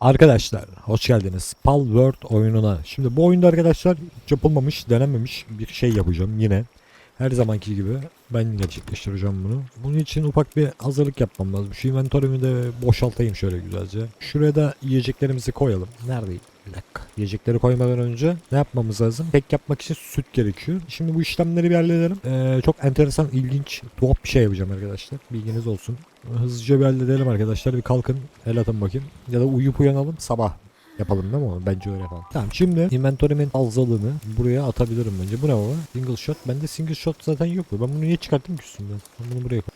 Arkadaşlar hoş geldiniz Pal World oyununa. Şimdi bu oyunda arkadaşlar yapılmamış, denenmemiş bir şey yapacağım yine. Her zamanki gibi ben gerçekleştireceğim bunu. Bunun için ufak bir hazırlık yapmam lazım. Şu inventörümü de boşaltayım şöyle güzelce. Şuraya da yiyeceklerimizi koyalım. Neredeyim? Bir dakika. Yiyecekleri koymadan önce ne yapmamız lazım? Tek yapmak için süt gerekiyor. Şimdi bu işlemleri bir halledelim. Ee, çok enteresan, ilginç, tuhaf bir şey yapacağım arkadaşlar. Bilginiz olsun. Hızlıca bir halledelim arkadaşlar. Bir kalkın. El atın bakayım. Ya da uyuyup uyanalım. Sabah yapalım değil mi? Bence öyle yapalım. Tamam şimdi inventory'min fazlalığını buraya atabilirim bence. Bu ne baba? Single shot. Bende single shot zaten yok. Ben bunu niye çıkarttım ki üstümden? Ben bunu buraya koy.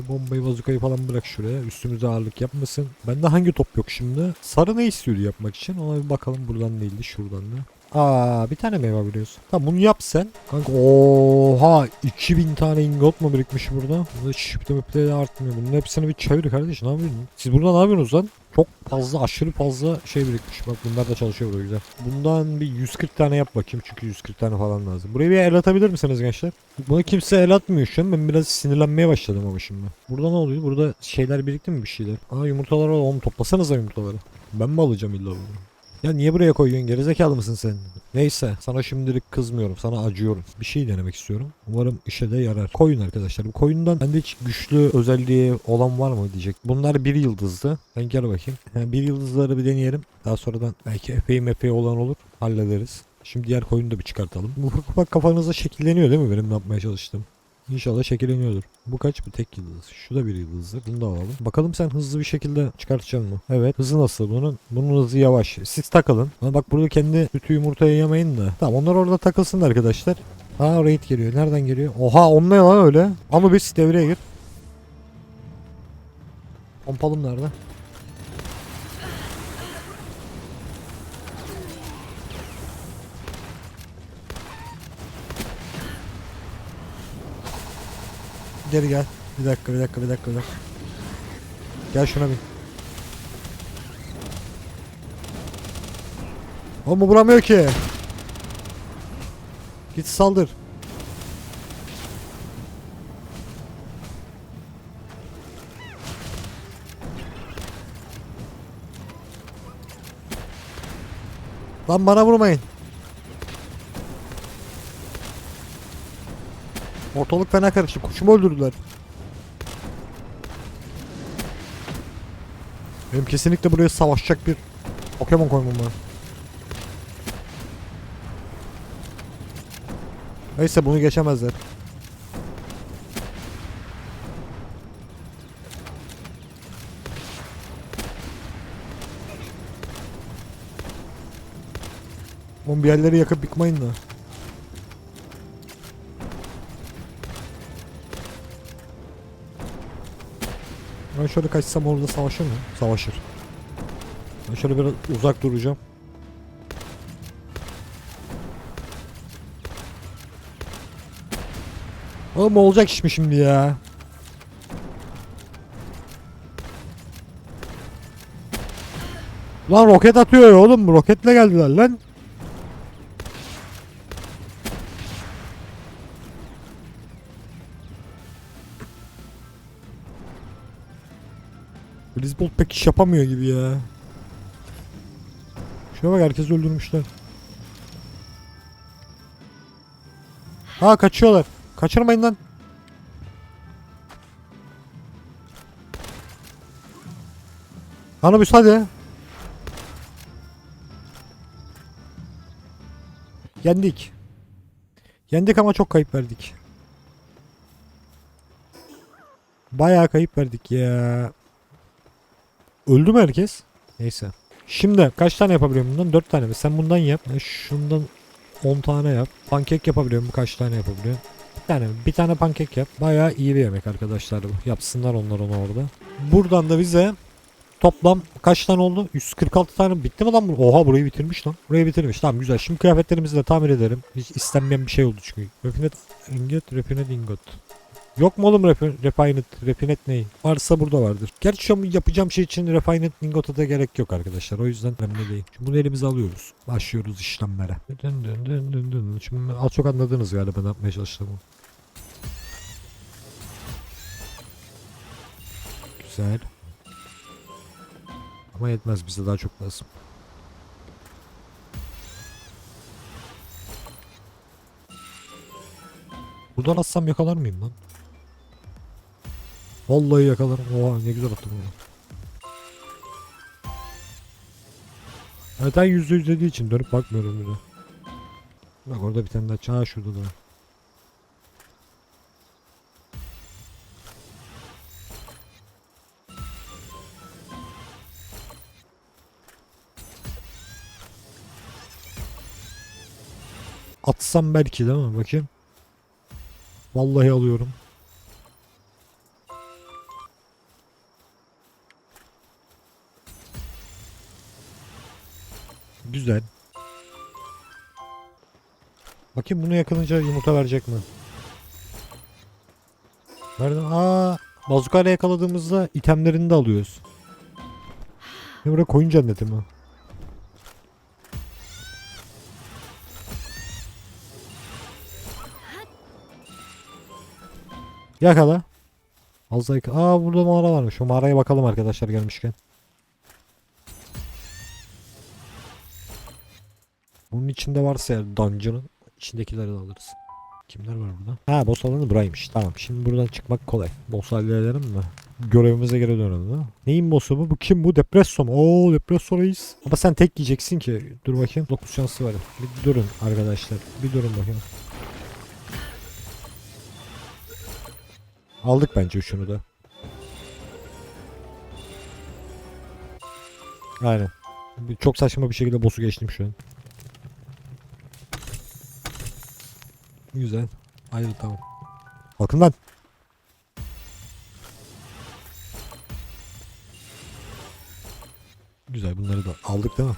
Şu bombayı bazukayı falan bırak şuraya. Üstümüze ağırlık yapmasın. Bende hangi top yok şimdi? Sarı ne istiyordu yapmak için? Ona bir bakalım buradan değildi şuradan da. Aa bir tane mi yapabiliyorsun? Tamam bunu yap sen. Kanka oha 2000 tane ingot mu birikmiş burada? Burada shift'e müpte de artmıyor. Bunun hepsini bir çevir kardeş ne yapıyorsun? Siz burada ne yapıyorsunuz lan? Çok fazla aşırı fazla şey birikmiş. Bak bunlar da çalışıyor burada güzel. Bundan bir 140 tane yap bakayım çünkü 140 tane falan lazım. Buraya bir el atabilir misiniz gençler? Buna kimse el atmıyor şu an. Ben biraz sinirlenmeye başladım ama şimdi. Burada ne oluyor? Burada şeyler birikti mi bir şeyler? Aa yumurtalar var. Oğlum toplasanıza yumurtaları. Ben mi alacağım illa bunu? Ya niye buraya koyuyorsun? Gerizekalı mısın sen? Neyse sana şimdilik kızmıyorum. Sana acıyorum. Bir şey denemek istiyorum. Umarım işe de yarar. Koyun arkadaşlar. Bu koyundan bende hiç güçlü özelliği olan var mı diyecek. Bunlar bir yıldızlı. Ben gel bakayım. Yani bir yıldızları bir deneyelim. Daha sonradan belki epey mepey olan olur. Hallederiz. Şimdi diğer koyunu da bir çıkartalım. Bu ufak kafanızda şekilleniyor değil mi benim yapmaya çalıştığım? İnşallah şekilleniyordur. Bu kaç? Bu tek yıldız. Şu da bir yıldızdır. Bunu da alalım. Bakalım sen hızlı bir şekilde çıkartacaksın mı? Evet. Hızı nasıl bunun? Bunun hızı yavaş. Siz takılın. Ama bak burada kendi sütü yumurtayı yemeyin de. Tamam onlar orada takılsın arkadaşlar. Aa raid geliyor. Nereden geliyor? Oha on ne lan öyle? Anubis devreye gir. Pompalım nerede? Geri gel. Bir dakika, bir dakika, bir dakika, bir dakika. Gel şuna bin. Oğlum vuramıyor ki. Git saldır. Lan bana vurmayın. Ortalık fena karıştı. Kuşumu öldürdüler. Benim kesinlikle buraya savaşacak bir Pokemon koymam lazım. Neyse bunu geçemezler. Oğlum bir yerleri yakıp yıkmayın da. Ben şöyle kaçsam orada savaşır mı? Savaşır. Ben şöyle biraz uzak duracağım. Oğlum olacak iş mi şimdi ya? Lan roket atıyor ya oğlum roketle geldiler lan. Blizzbolt pek iş yapamıyor gibi ya. Şuna bak herkesi öldürmüşler. Ha kaçıyorlar. Kaçırmayın lan. Anubis hadi. Yendik. Yendik ama çok kayıp verdik. Bayağı kayıp verdik ya. Öldü mü herkes? Neyse. Şimdi kaç tane yapabiliyorum bundan? 4 tane mi? Sen bundan yap. E, Şundan 10 tane yap. Pankek yapabiliyorum. Kaç tane yapabiliyorum? Bir tane? Bir tane pankek yap. Bayağı iyi bir yemek arkadaşlar bu. Yapsınlar onlar onu orada. Buradan da bize toplam kaç tane oldu? 146 tane bitti mi lan bu? Oha burayı bitirmiş lan. Burayı bitirmiş. Tamam güzel. Şimdi kıyafetlerimizi de tamir edelim. Hiç istenmeyen bir şey oldu çünkü. Refinet ingot, refinet ingot. Yok mu oğlum refi- refined? Refined ne? Varsa burada vardır. Gerçi şu an yapacağım şey için refined ingota da gerek yok arkadaşlar. O yüzden önemli değil. Şimdi bunu elimize alıyoruz. Başlıyoruz işlemlere. Dın dın dın dın dın. Şimdi az çok anladınız galiba ne yapmaya çalıştığımı. Güzel. Ama yetmez bize daha çok lazım. Buradan atsam yakalar mıyım lan? Vallahi yakalarım. Oha ne güzel attım onu. Zaten yüzde yüz dediği için dönüp bakmıyorum bile. Bak orada bir tane daha çağ şurada da. Atsam belki değil mi? Bakayım. Vallahi alıyorum. Güzel. Bakayım bunu yakınınca yumurta verecek mi? Nerede? Aa, bazukayla yakaladığımızda itemlerini de alıyoruz. Ne buraya koyun cenneti mi? Yakala. Az daha yakala. Aa burada mağara varmış. O mağaraya bakalım arkadaşlar gelmişken. Bunun içinde varsa eğer dungeon'ın içindekileri de alırız. Kimler var burada? Ha boss alanı buraymış. Tamam şimdi buradan çıkmak kolay. Boss halledelim mi? Görevimize geri dönelim ha. Neyin boss'u bu? Bu kim bu? Depresso mu? Oo Depresso. Ama sen tek yiyeceksin ki. Dur bakayım. 9 şansı var. Bir durun arkadaşlar. Bir durun bakayım. Aldık bence şunu da. Aynen. Çok saçma bir şekilde boss'u geçtim şu an. Güzel. Hayır tamam. Bakın lan. Güzel bunları da aldık değil mi?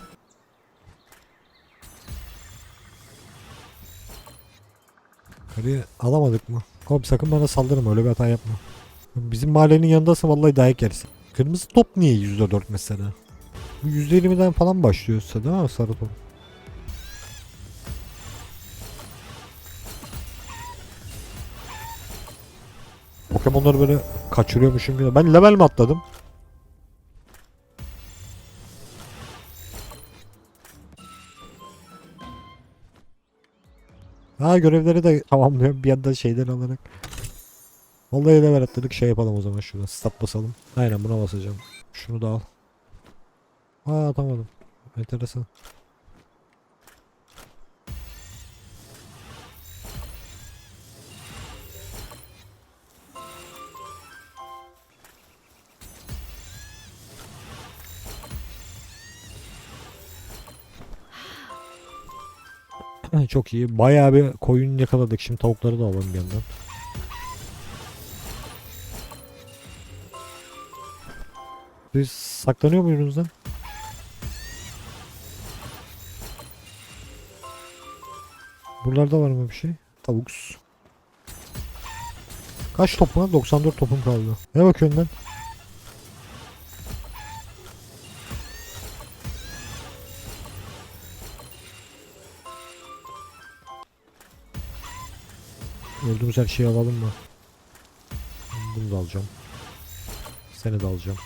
Karıyı alamadık mı? Oğlum sakın bana saldırma öyle bir hata yapma. Bizim mahallenin yanındasın vallahi dayak yersin. Kırmızı top niye %4 mesela? Bu %20'den falan başlıyorsa değil mi sarı top? Pokemon'ları böyle kaçırıyormuşum gibi. Ben level mi atladım? Ha görevleri de tamamlıyorum bir yandan şeyler alarak. Vallahi level atladık şey yapalım o zaman şurada. Stat basalım. Aynen buna basacağım. Şunu da al. Aa atamadım. Enteresan. Çok iyi. Bayağı bir koyun yakaladık. Şimdi tavukları da alalım bir yandan. Siz saklanıyor muydunuz lan? Buralarda var mı bir şey? Tavuks. Kaç top var? 94 topum kaldı. Ne bakıyorsun lan? Öldüğümüz her şeyi alalım mı? Bunu da alacağım. Seni de alacağım.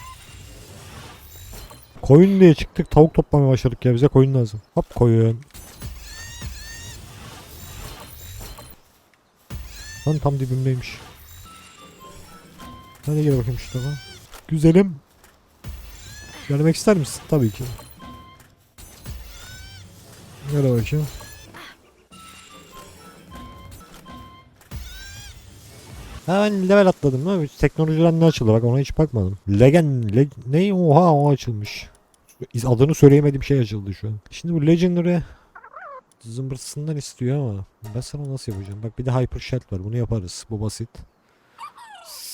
Koyun diye çıktık tavuk toplamaya başladık ya bize koyun lazım. Hop koyun. Lan tam dibimdeymiş. Hadi gel bakayım şu tarafa. Güzelim. Gelmek ister misin? Tabii ki. Gel bakayım. Ha ben level atladım değil? Teknolojiden ne açıldı bak ona hiç bakmadım. Legend, leg, ne? Oha o açılmış. Adını söyleyemediğim şey açıldı şu an. Şimdi bu Legendary zımbırtısından istiyor ama ben sana nasıl yapacağım? Bak bir de Hyper Shell var bunu yaparız. Bu basit.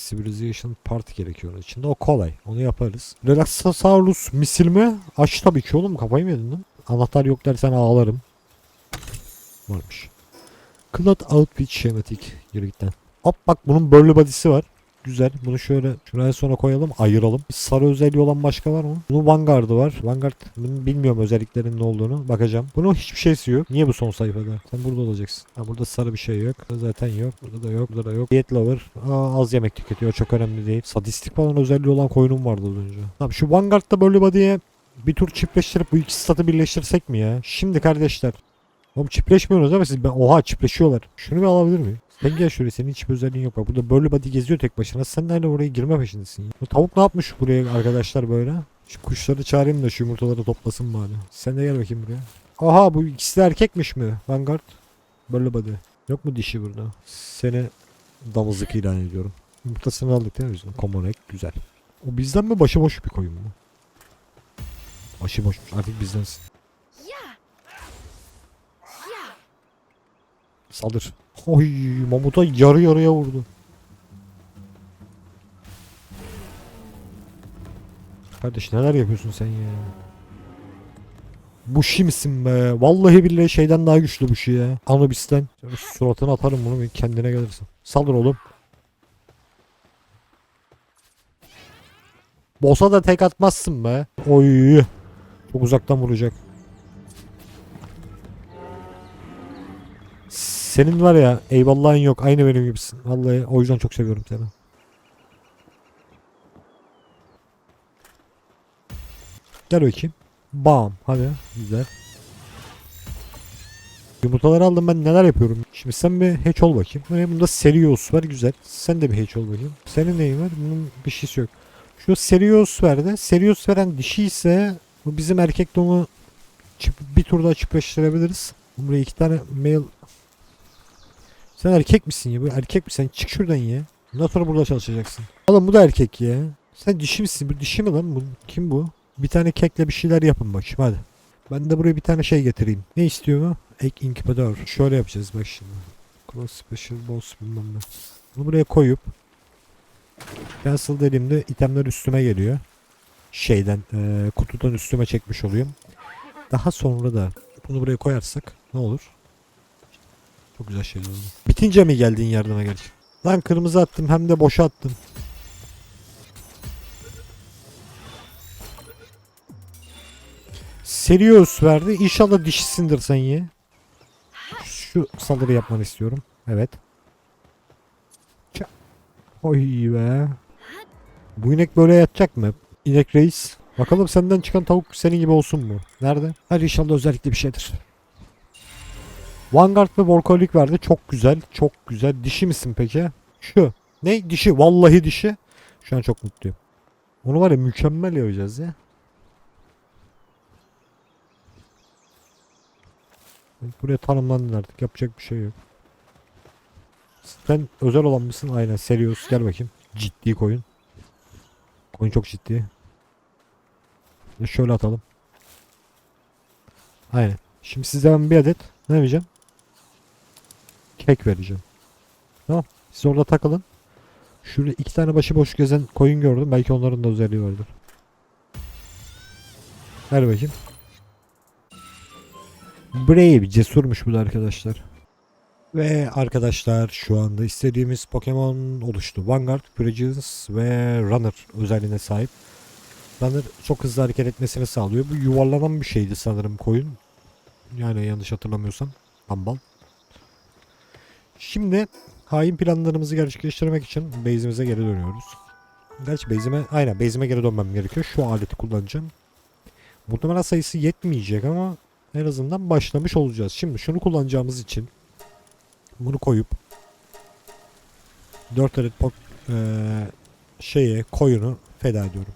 Civilization Part gerekiyor onun içinde. O kolay. Onu yaparız. Relaxosaurus misil mi? Aç tabii ki oğlum kafayı mı yedin lan? Anahtar yok dersen ağlarım. Varmış. Cloud Outfit Schematic. Yürü git lan. Hop bak bunun böyle body'si var. Güzel. Bunu şöyle şuraya sonra koyalım, ayıralım. Sarı özelliği olan başka var mı? Bunun Vanguard'ı var. Vanguard bilmiyorum özelliklerinin ne olduğunu. Bakacağım. Bunun hiçbir şeysi yok. Niye bu son sayfada? Sen burada olacaksın. Ha burada sarı bir şey yok. Burada zaten yok. Burada da yok. Burada da yok. Diet lover. Aa, az yemek tüketiyor. Çok önemli değil. Sadistik falan özelliği olan koyunum vardı az önce. Tamam şu Vanguard'da böyle body'ye Bir tur çiftleştirip bu iki statı birleştirsek mi ya? Şimdi kardeşler. Oğlum çiftleşmiyorsunuz ama siz ben oha çiftleşiyorlar. Şunu bir alabilir miyim? Sen gel şuraya senin hiçbir özelliğin yok. Bak burada böyle body geziyor tek başına. Sen nerede oraya girme peşindesin. Bu tavuk ne yapmış buraya arkadaşlar böyle? Şu kuşları çağırayım da şu yumurtaları toplasın bari. Sen de gel bakayım buraya. Aha bu ikisi de erkekmiş mi? Vanguard. Böyle body. Yok mu dişi burada? Seni damızlık ilan ediyorum. Yumurtasını aldık değil mi biz? Common egg. Güzel. O bizden mi başıboş bir koyun mu? Başıboşmuş. Artık bizdensin. Saldır. Oy mamuta yarı yarıya vurdu. Kardeş neler yapıyorsun sen ya? Bu şi misin be? Vallahi billahi şeyden daha güçlü bu şi ya. Anubis'ten. Şöyle Suratına atarım bunu kendine gelirsin. Saldır oğlum. Boss'a da tek atmazsın be. Oy. Çok uzaktan vuracak. Senin var ya eyvallahın yok. Aynı benim gibisin. Vallahi o yüzden çok seviyorum seni. Gel bakayım. Bam. Hadi. Güzel. Yumurtaları aldım ben neler yapıyorum. Şimdi sen bir hatch ol bakayım. Ve bunda Serios var güzel. Sen de bir hatch ol bakayım. Senin neyin var? Bunun bir şeysi yok. Şu Serios verdi. Serios veren dişi ise bu bizim erkek donu bir tur daha çiftleştirebiliriz. Buraya iki tane male sen erkek misin ya? Bu erkek misin? Çık şuradan ya. Bundan sonra burada çalışacaksın. Oğlum bu da erkek ya. Sen dişi misin? Bu dişi mi lan? Bu, kim bu? Bir tane kekle bir şeyler yapın bakayım hadi. Ben de buraya bir tane şey getireyim. Ne istiyor mu? Egg incubator. Şöyle yapacağız bak şimdi. Cross special boss bilmem ne. Bunu buraya koyup cancel dediğimde itemler üstüme geliyor. Şeyden eee, kutudan üstüme çekmiş oluyorum. Daha sonra da bunu buraya koyarsak ne olur? Çok güzel şeyler oldu. Bitince mi geldin yardıma gerçi? Lan kırmızı attım hem de boşa attım. Serios verdi. İnşallah dişisindir sen ye. Şu saldırı yapmanı istiyorum. Evet. Oy be. Bu inek böyle yatacak mı? İnek reis. Bakalım senden çıkan tavuk senin gibi olsun mu? Nerede? Hadi inşallah özellikle bir şeydir. Vanguard ve Volkolik verdi. Çok güzel. Çok güzel. Dişi misin peki? Şu. Ne? Dişi. Vallahi dişi. Şu an çok mutluyum. Onu var ya mükemmel yapacağız ya. Buraya tanımlandın artık. Yapacak bir şey yok. Sen özel olan mısın? Aynen. Serios. Gel bakayım. Ciddi koyun. Koyun çok ciddi. Şöyle atalım. Aynen. Şimdi size ben bir adet ne vereceğim? Kek vereceğim. Tamam. Siz orada takılın. Şurada iki tane başıboş gezen koyun gördüm. Belki onların da özelliği vardır. Ver bakayım. Brave. Cesurmuş bu da arkadaşlar. Ve arkadaşlar şu anda istediğimiz Pokemon oluştu. Vanguard, Presence ve Runner özelliğine sahip. Runner çok hızlı hareket etmesini sağlıyor. Bu yuvarlanan bir şeydi sanırım koyun. Yani yanlış hatırlamıyorsam. Bambal. Şimdi hain planlarımızı gerçekleştirmek için base'imize geri dönüyoruz. Gerçi base'ime, aynen base'ime geri dönmem gerekiyor. Şu aleti kullanacağım. Muhtemelen sayısı yetmeyecek ama en azından başlamış olacağız. Şimdi şunu kullanacağımız için bunu koyup 4 adet pok, eee, şeye koyunu feda ediyorum.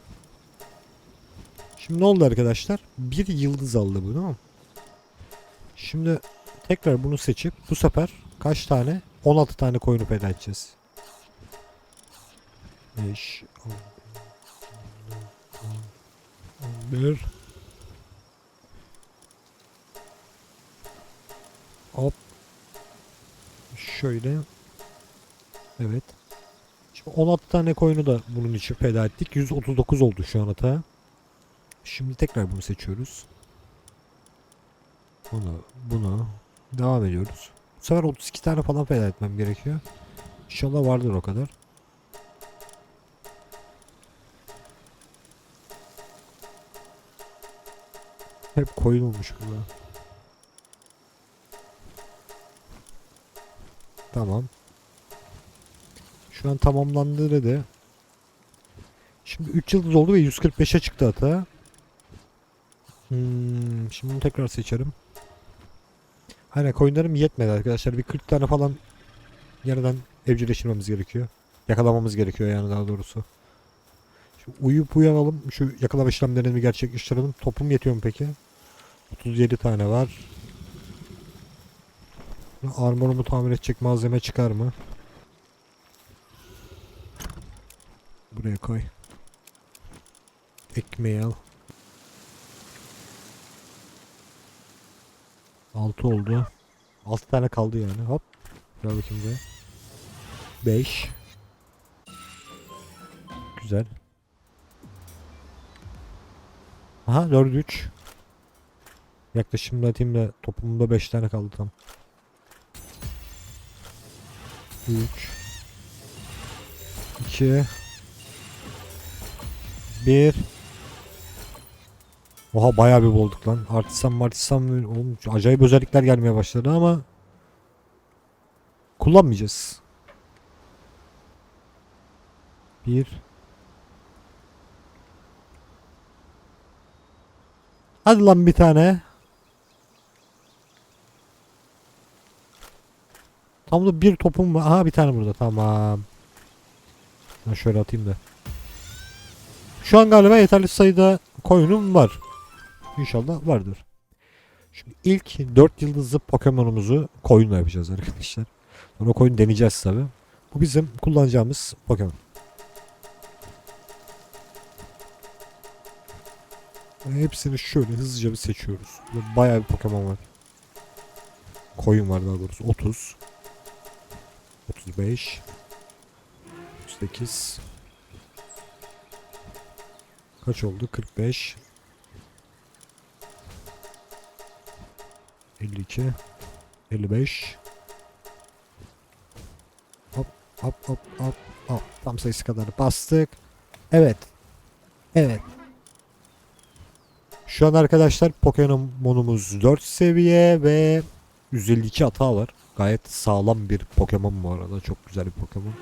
Şimdi ne oldu arkadaşlar? Bir yıldız aldı bu değil mi? Şimdi tekrar bunu seçip bu sefer kaç tane? 16 tane koyunu feda edeceğiz. 5 11 Hop. Şöyle. Evet. Şimdi 16 tane koyunu da bunun için feda ettik. 139 oldu şu an hata. Şimdi tekrar bunu seçiyoruz. Bunu, bunu. Devam ediyoruz. Sefer 32 tane falan feda etmem gerekiyor. İnşallah vardır o kadar. Hep koyun olmuş burada. Tamam. Şu an tamamlandı dedi. Şimdi 3 yıldız oldu ve 145'e çıktı hata. Hmm, şimdi bunu tekrar seçerim. Hani coinlerim yetmedi arkadaşlar. Bir 40 tane falan yeniden evcilleştirmemiz gerekiyor. Yakalamamız gerekiyor yani daha doğrusu. Şimdi uyuyup uyanalım. Şu yakalama işlemlerini gerçekleştirelim. Topum yetiyor mu peki? 37 tane var. Armorumu tamir edecek malzeme çıkar mı? Buraya koy. Ekmeği al. 6 oldu. 6 tane kaldı yani. Hop. Gel bakayım buraya. 5. Güzel. Aha 4 3. Yaklaşımda atayım topumda 5 tane kaldı tam. 3 2 1 Oha bayağı bir bolduk lan. Artisan martisan oğlum acayip özellikler gelmeye başladı ama kullanmayacağız. Bir. Hadi lan bir tane. Tam da bir topum var. Aha bir tane burada. Tamam. Ben şöyle atayım da. Şu an galiba yeterli sayıda koyunum var. İnşallah vardır. Şimdi ilk 4 yıldızlı Pokemon'umuzu koyunla yapacağız arkadaşlar. Sonra koyun deneyeceğiz tabi. Bu bizim kullanacağımız Pokemon. Hepsini şöyle hızlıca bir seçiyoruz. Burada bayağı bir Pokemon var. Koyun var daha doğrusu. 30 35 38 Kaç oldu? 45 52 55 Hop hop hop hop hop tam sayısı kadar bastık. Evet. Evet. Şu an arkadaşlar Pokemon'umuz 4 seviye ve 152 hata var. Gayet sağlam bir Pokemon bu arada. Çok güzel bir Pokemon.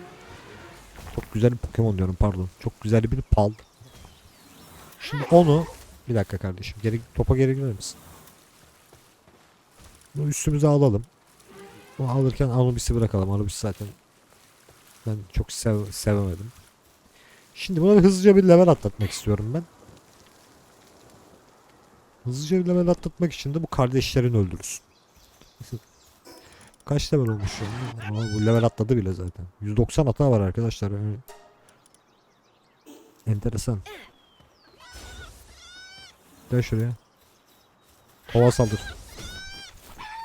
Çok güzel bir Pokemon diyorum pardon. Çok güzel bir pal. Şimdi onu bir dakika kardeşim. Geri, topa geri girer misin? Bunu üstümüze alalım. Bunu alırken Anubis'i bırakalım. Anubis zaten ben çok sev sevemedim. Şimdi buna hızlıca bir level atlatmak istiyorum ben. Hızlıca bir level atlatmak için de bu kardeşlerin öldürürsün. Kaç level olmuş? Aa, bu level atladı bile zaten. 190 hata var arkadaşlar. Yani enteresan. Gel şuraya. Hava saldır.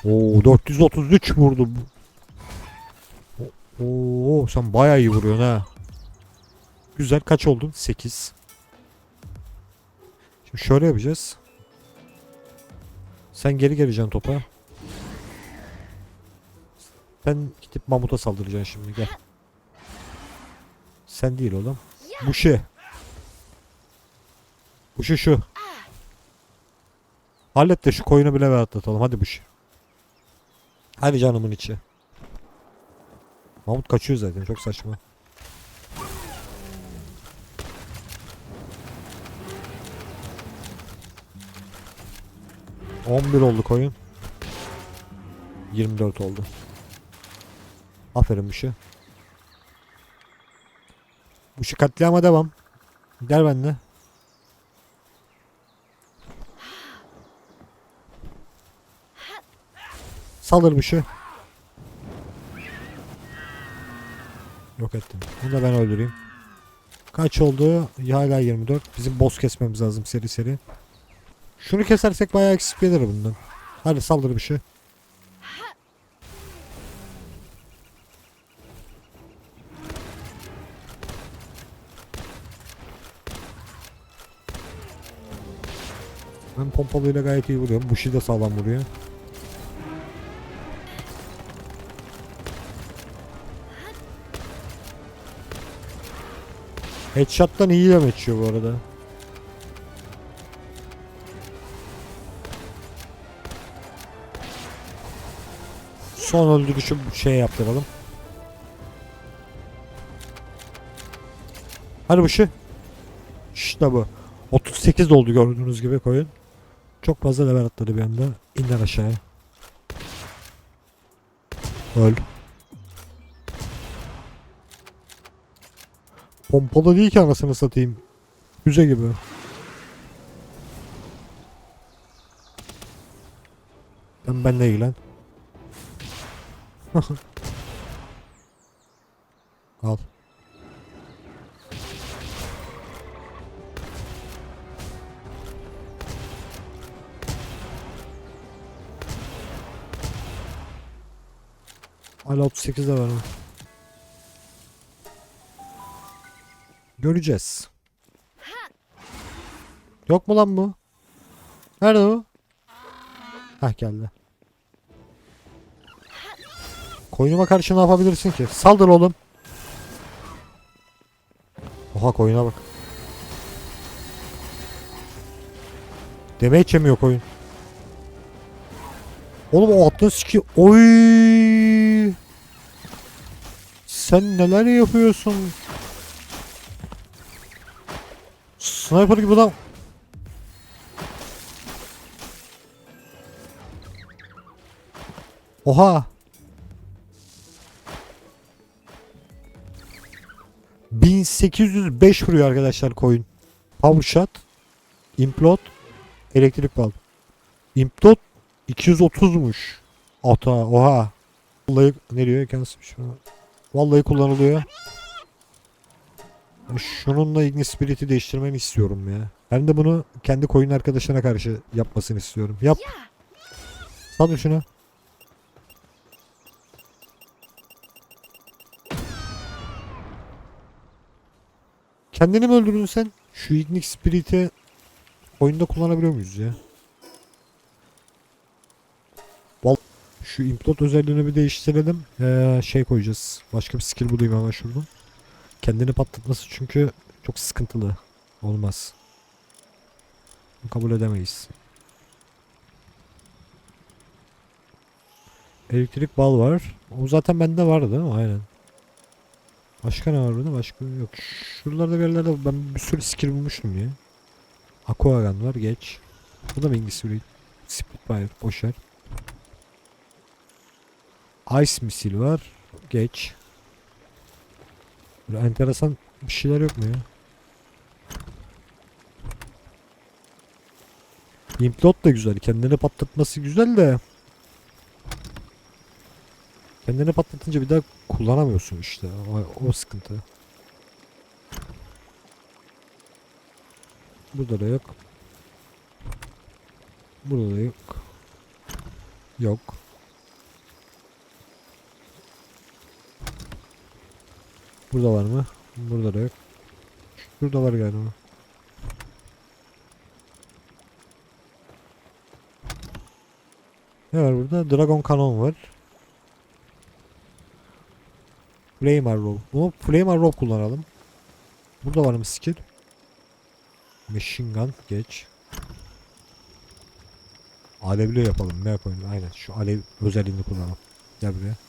Oo 433 vurdu. Oo sen bayağı iyi vuruyorsun ha. Güzel kaç oldun? 8. Şimdi şöyle yapacağız. Sen geri geleceksin topa. Sen gidip mamuta saldıracaksın şimdi gel. Sen değil oğlum. Bu şey. Şu. Hallet de şu koyunu bile atlatalım. Hadi bu. Hadi canımın içi. Mahmut kaçıyor zaten çok saçma. On bir oldu koyun. 24 oldu. Aferin Mışı. Mışı katliama devam. Gel benimle. Saldır Mışı. Yok ettim. Bunu da ben öldüreyim. Kaç oldu? Hala 24. Bizim boss kesmemiz lazım seri seri. Şunu kesersek bayağı eksik gelir bundan. Hadi saldır bir şey. Ben pompalıyla gayet iyi vuruyorum. Bushi de sağlam vuruyor. Headshot'tan iyi yem geçiyor bu arada. Son öldürüşü şey yaptıralım. Hadi bu şey. İşte bu. 38 oldu gördüğünüz gibi koyun. Çok fazla level atladı bir anda. İnler aşağıya. Öl. Pompalı değil ki anasını satayım. Füze gibi. Sen benle ilgilen. Al. Hala 38 de var. Göreceğiz. Yok mu lan bu? Nerede o? Hah geldi. Koyunuma karşı ne yapabilirsin ki? Saldır oğlum. Oha koyuna bak. Deme içemiyor koyun. Oğlum o attığın siki... Oy! Sen neler yapıyorsun? Sniper gibi lan. Oha! 1805 vuruyor arkadaşlar koyun. Power shot, implode, elektrik bal. Implode 230'muş. Ata, oha. Vallahi ne diyor? Kendisi Vallahi kullanılıyor. Şununla Ignis Spirit'i değiştirmeni istiyorum ya. Ben de bunu kendi koyun arkadaşına karşı yapmasını istiyorum. Yap. Sal şunu. Kendini mi öldürdün sen? Şu Ignis Spirit'i oyunda kullanabiliyor muyuz ya? Val şu implot özelliğini bir değiştirelim. Ee, şey koyacağız. Başka bir skill bulayım hemen şuradan. Kendini patlatması çünkü çok sıkıntılı. Olmaz. Bunu kabul edemeyiz. Elektrik bal var. O zaten bende vardı değil mi? Aynen. Başka ne var burada? Başka yok. Şuralarda bir yerlerde ben bir sürü skill bulmuştum ya. Aquagun var geç. Bu da mı İngiliz? Spitfire boşver. Ice misil var. Geç. Böyle enteresan bir şeyler yok mu ya? Implot da güzel. Kendini patlatması güzel de. Kendini patlatınca bir daha kullanamıyorsun işte. O, o sıkıntı. Burada da yok. Burada da yok. Yok. Burada var mı? Burada da yok. Şurada var galiba. Ne var burada? Dragon Canon var. Flame Arrow. Bunu Flame Arrow kullanalım. Burada var mı skill? Machine Gun geç. Alevli yapalım. Ne yapalım? Aynen şu alev özelliğini kullanalım. Gel buraya.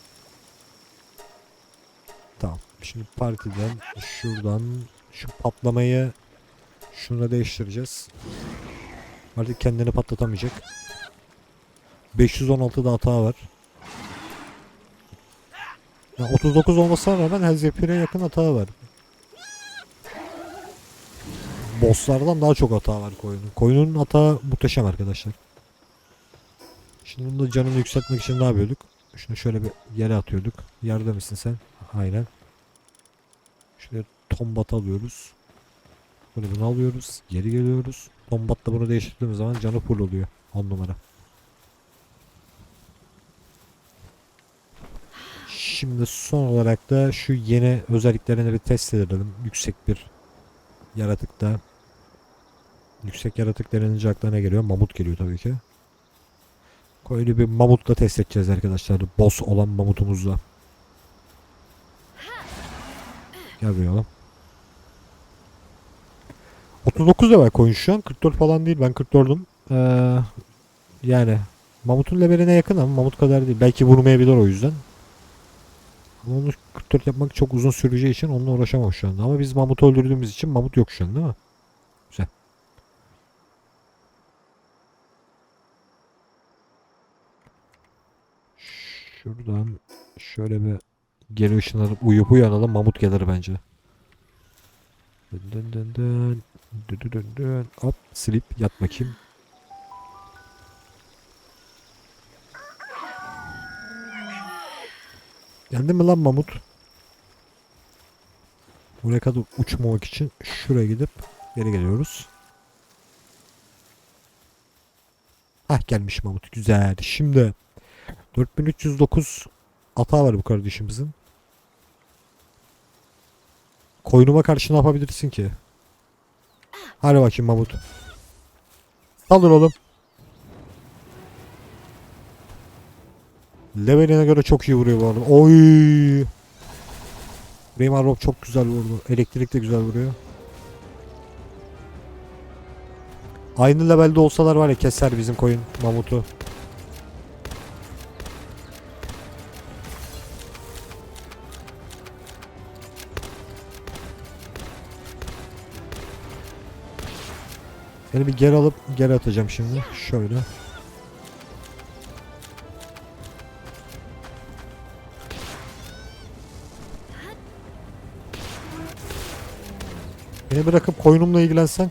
Şimdi partiden şuradan şu patlamayı şuna değiştireceğiz. Artık kendini patlatamayacak. 516'da hata var. Ya 39 olmasına rağmen Hellzapir'e yakın hata var. Bosslardan daha çok hata var koyunun. Koyunun hata muhteşem arkadaşlar. Şimdi bunu da canını yükseltmek için ne yapıyorduk? Şunu şöyle bir yere atıyorduk. Yerde misin sen? Aynen. Şöyle tombat alıyoruz. Bunu bunu alıyoruz. Geri geliyoruz. Tombatla bunu değiştirdiğimiz zaman canı full oluyor. 10 numara. Şimdi son olarak da şu yeni özelliklerini bir test edelim. Yüksek bir yaratıkta. Yüksek yaratık denince aklına geliyor? Mamut geliyor tabii ki. Böyle bir mamutla test edeceğiz arkadaşlar. Boss olan mamutumuzla. Gel buraya oğlum. 39 level koyun şu an. 44 falan değil. Ben 44'üm. Ee, yani Mamut'un leveline yakın ama Mamut kadar değil. Belki vurmayabilir o yüzden. Ama onu 44 yapmak çok uzun süreceği için onunla uğraşamam şu anda. Ama biz Mamut'u öldürdüğümüz için Mamut yok şu an değil mi? Güzel. Şuradan şöyle bir geri ışınlanıp uyup uyanalım. Mamut gelir bence. Dın dın dın. Dın dın dın dın. Hop sleep yat bakayım. Geldi mi lan mamut? Buraya kadar uçmamak için şuraya gidip geri geliyoruz. Hah gelmiş mamut güzel. Şimdi 4309 hata var bu kardeşimizin. Koyunuma karşı ne yapabilirsin ki? Hadi bakayım mamut. Saldır oğlum. Leveline göre çok iyi vuruyor bu arada. Oy. Raymar Rob çok güzel vurdu. Elektrik de güzel vuruyor. Aynı levelde olsalar var ya keser bizim koyun mamutu. Seni bir geri alıp geri atacağım şimdi. Şöyle. Beni bırakıp koyunumla ilgilensen.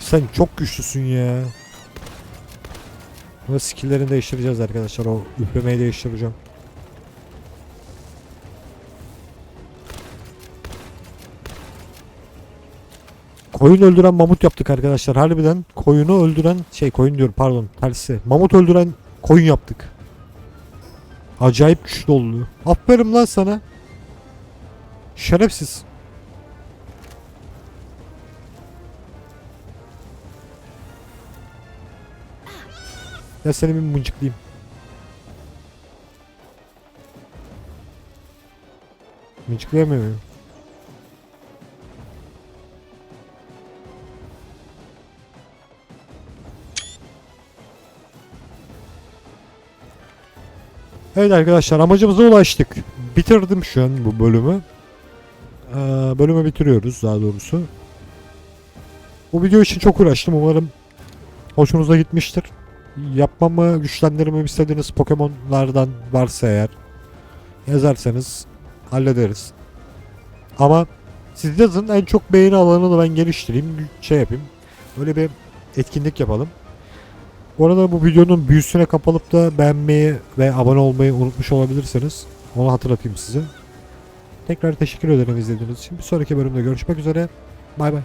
Sen çok güçlüsün ya. Ama skill'lerini değiştireceğiz arkadaşlar. O üflemeyi değiştireceğim. Koyun öldüren mamut yaptık arkadaşlar. Harbiden koyunu öldüren şey koyun diyorum pardon tersi. Mamut öldüren koyun yaptık. Acayip güçlü oldu. Aferin lan sana. Şerefsiz. Ya seni bir mıncıklayayım. Mıncıklayamıyor muyum? Evet arkadaşlar amacımıza ulaştık. Bitirdim şu an bu bölümü. Ee, bölümü bitiriyoruz daha doğrusu. Bu video için çok uğraştım. Umarım hoşunuza gitmiştir. Yapmamı, güçlendirmemi istediğiniz Pokemon'lardan varsa eğer yazarsanız hallederiz. Ama siz yazın en çok beğeni alanını ben geliştireyim, şey yapayım. Böyle bir etkinlik yapalım. Bu arada bu videonun büyüsüne kapalıp da beğenmeyi ve abone olmayı unutmuş olabilirsiniz. Onu hatırlatayım size. Tekrar teşekkür ederim izlediğiniz için. Bir sonraki bölümde görüşmek üzere. Bay bay.